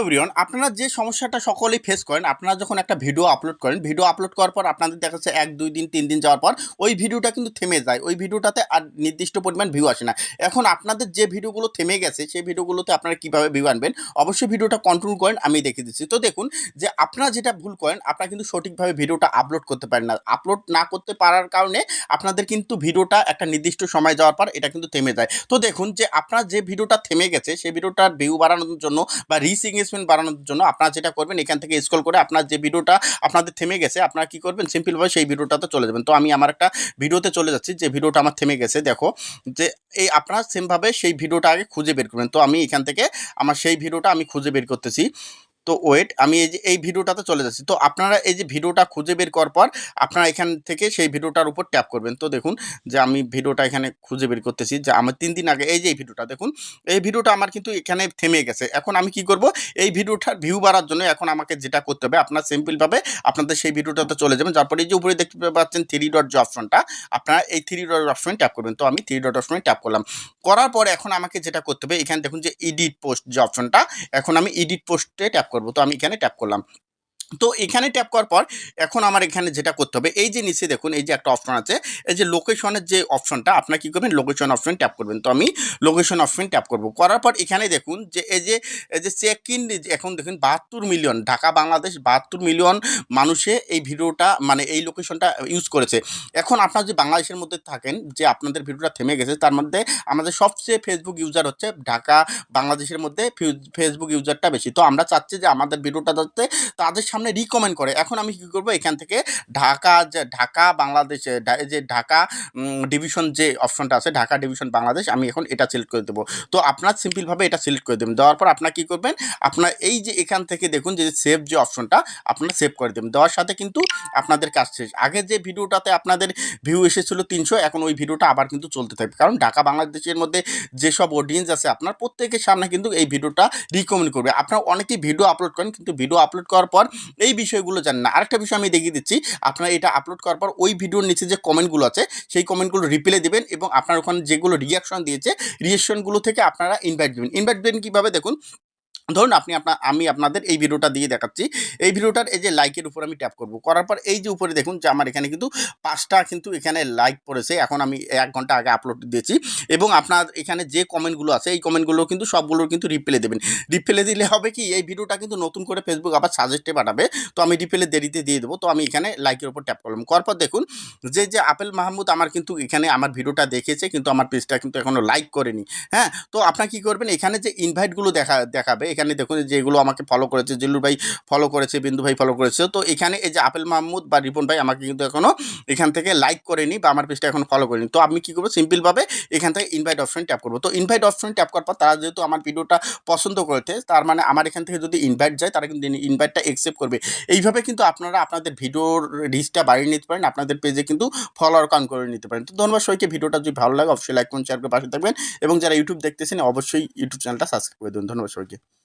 Everyone আপনারা যে সমস্যাটা সকলেই ফেস করেন, আপনারা যখন একটা ভিডিও আপলোড করেন ভিডিও আপলোড করার পর আপনাদের দেখা যাচ্ছে এক, দুই দিন, তিন দিন যাওয়ার পর, ওই ভিডিওটা কিন্তু থেমে যায়। ওই ভিডিওটাতে আর নির্দিষ্ট পরিমাণ ভিউ আসে না। এখন আপনাদের যে ভিডিওগুলো থেমে গেছে, সেই ভিডিওগুলোতে আপনারা কীভাবে ভিউ আনবেন, অবশ্যই ভিডিওটা কন্ট্রোল করেন, আমি দেখে দিচ্ছি। তো দেখুন, যে আপনারা যেটা ভুল করেন, আপনারা কিন্তু সঠিকভাবে ভিডিওটা আপলোড করতে পারেন না। আপলোড না করতে পারার কারণে আপনাদের কিন্তু ভিডিওটা একটা নির্দিষ্ট সময় যাওয়ার পর এটা কিন্তু থেমে যায়। তো দেখুন, যে আপনার যে ভিডিওটা থেমে গেছে, সেই ভিডিওটার ভিউ বাড়ানোর জন্য বা রিচ এঙ্গেজমেন্ট বাড়ানোর জন্য আপনারা যেটা করবেন, এখান থেকে স্ক্রল করে আপনার যে ভিডিওটা আপনাদের থেমে গেছে, আপনারা কি করবেন সিম্পলভাবে সেই ভিডিওটাতে চলে যাবেন। তো আমি আমার একটা ভিডিওতে চলে যাচ্ছি, যে ভিডিওটা আমার থেমে গেছে, দেখো, যে এই আপনারা সেমভাবে সেই ভিডিওটা আগে খুঁজে বের করবেন। তো আমি এখান থেকে আমার সেই ভিডিওটা আমি খুঁজে বের করতেছি। তো ওয়েট আমি এই যে, এই ভিডিওটাতে চলে যাচ্ছি। তো আপনারা এই যে, ভিডিওটা খুঁজে বের করার পর আপনারা এখান থেকে সেই ভিডিওটার উপর ট্যাপ করবেন। তো দেখুন যে, আমি ভিডিওটা এখানে খুঁজে বের করতেছি। যে, আমার তিন দিন আগে এই যে, এই ভিডিওটা দেখুন, এই ভিডিওটা আমার কিন্তু এখানে থেমে গেছে। এখন আমি কি করব? এই ভিডিওটার ভিউ বাড়ার জন্য এখন আমাকে যেটা করতে হবে, আপনার সিম্পলভাবে আপনাদের সেই ভিডিওটাতে চলে যাবেন। তারপরে এই যে, উপরে দেখতে পাচ্ছেন থ্রি ডট যে অপশনটা আপনারা এই থ্রি ডট অপশনে ট্যাপ করবেন। তো আমি থ্রি ডট অপশনে ট্যাপ করলাম। করার পরে এখন আমাকে যেটা করতে হবে, এখানে দেখুন যে এডিট পোস্ট যে অপশনটা এখন আমি এডিট পোস্টে ট্যাপ করব। তো আমি এখানে ট্যাপ করলাম। তো এখানে ট্যাপ করার পর এখন আমার এখানে যেটা করতে হবে, এই যে নিচে দেখুন, এই যে একটা অপশন আছে, এই যে লোকেশনের যে অপশনটা আপনার কী করবেন? লোকেশন অপশন ট্যাপ করবেন। তো আমি লোকেশন অপশন ট্যাপ করব। করার পর এখানে দেখুন যে, এই যে এই যে চেক ইন এখন দেখুন বাহাত্তর মিলিয়ন ঢাকা, বাংলাদেশ, বাহাত্তর মিলিয়ন মানুষে এই ভিডিওটা মানে এই লোকেশনটা ইউজ করেছে। এখন আপনার যে বাংলাদেশের মধ্যে থাকেন, যে আপনাদের ভিডিওটা থেমে গেছে, তার মধ্যে আমাদের সবচেয়ে ফেসবুক ইউজার হচ্ছে ঢাকা, বাংলাদেশের মধ্যে ফেসবুক ইউজারটা বেশি। তো আমরা চাচ্ছি যে আমাদের ভিডিওটা যাতে তাদের সামনে রিকমেন্ড করে। এখন আমি কী করব? এখান থেকে ঢাকা যে, ঢাকা, বাংলাদেশে যে ঢাকা ডিভিশন যে অপশনটা আছে, ঢাকা ডিভিশন বাংলাদেশ, আমি এখন এটা সিলেক্ট করে দেবো। তো আপনার সিম্পলভাবে এটা সিলেক্ট করে দেবেন। দেওয়ার পর আপনার কী করবেন? আপনার এই যে এখান থেকে দেখুন যে সেভ যে অপশনটা আপনারা সেভ করে দেবেন। দেওয়ার সাথে কিন্তু আপনাদের কাজ শেষ। আগে যে ভিডিওটাতে আপনাদের ভিউ এসেছিল তিনশো, এখন ওই ভিডিওটা আবার কিন্তু চলতে থাকবে। কারণ ঢাকা, বাংলাদেশের মধ্যে যেসব অডিয়েন্স আছে, আপনার প্রত্যেকের সামনে কিন্তু এই ভিডিওটা রিকমেন্ড করবে। আপনারা অনেকেই ভিডিও আপলোড করেন, কিন্তু ভিডিও আপলোড করার পর এই বিষয়গুলো জানেন না। আরেকটা বিষয় আমি দেখিয়ে দিচ্ছি, আপনারা এটা আপলোড করার পর ওই ভিডিওর নিচে যে কমেন্টগুলো আছে, সেই কমেন্টগুলো রিপ্লাই দেবেন এবং আপনার ওখানে যেগুলো রিয়াকশন দিয়েছে রিয়াকশনগুলো থেকে আপনারা ইনভাইট দেবেন। ইনভাইট দেবেন কীভাবে? দেখুন ধরুন আপনি আপনার আমি আপনাদের এই ভিডিওটা দিয়ে দেখাচ্ছি। এই ভিডিওটার এই যে লাইকের উপর আমি ট্যাপ করব। করার পর এই যে উপরে দেখুন যে আমার এখানে কিন্তু পাঁচটা কিন্তু এখানে লাইক পড়েছে। এখন আমি এক ঘণ্টা আগে আপলোড দিয়েছি এবং আপনার এখানে যে কমেন্টগুলো আছে, এই কমেন্টগুলো কিন্তু সবগুলোর কিন্তু রিপ্লে দেবেন। রিপ্লে দিলে হবে কি, এই ভিডিওটা কিন্তু নতুন করে ফেসবুক আবার সাজেস্টে পাঠাবে। তো আমি রিপ্লে দেরিতে দিয়ে দেবো। তো আমি এখানে লাইকের উপর ট্যাপ করলাম। করার পর দেখুন যে যে আপেল মাহমুদ আমার কিন্তু এখানে আমার ভিডিওটা দেখেছে, কিন্তু আমার পেজটা কিন্তু এখনও লাইক করেনি। হ্যাঁ? তো আপনার কী করবেন? এখানে যে ইনভাইটগুলো দেখা, দেখাবে এখানে দেখুন যেগুলো আমাকে ফলো করেছে, জিল্লুর ভাই ফলো করেছে, বিন্দু ভাই ফলো করেছে। তো এখানে এই যে আপেল মাহমুদ বা রিপন ভাই আমাকে কিন্তু এখনও এখান থেকে লাইক করেনি বা আমার পেজটা এখনও ফলো করেনি। তো আমি কী করব? সিম্পলভাবে এখান থেকে ইনভাইট অপশন ট্যাপ করব। তো ইনভাইট অপশন ট্যাপ করার পর তারা যেহেতু আমার ভিডিওটা পছন্দ করেছে, তার মানে আমার এখান থেকে যদি ইনভাইট যায়, তারা কিন্তু ইনভাইটটা অ্যাকসেপ্ট করবে। এইভাবে কিন্তু আপনারা আপনাদের ভিডিওর রিচটা বাড়িয়ে নিতে পারেন, আপনাদের পেজে কিন্তু ফলোয়ার কাউন্ট করে নিতে পারেন। তো ধন্যবাদ সবাইকে। ভিডিওটা যদি ভালো লাগে, অবশ্যই লাইক করুন শেয়ার করে পাশে থাকবেন। এবং যারা ইউটিউব দেখতেছেন, অবশ্যই ইউটিউব চ্যানেলটা সাবস্ক্রাইব করে দেবেন ধন্যবাদ সবাইকে।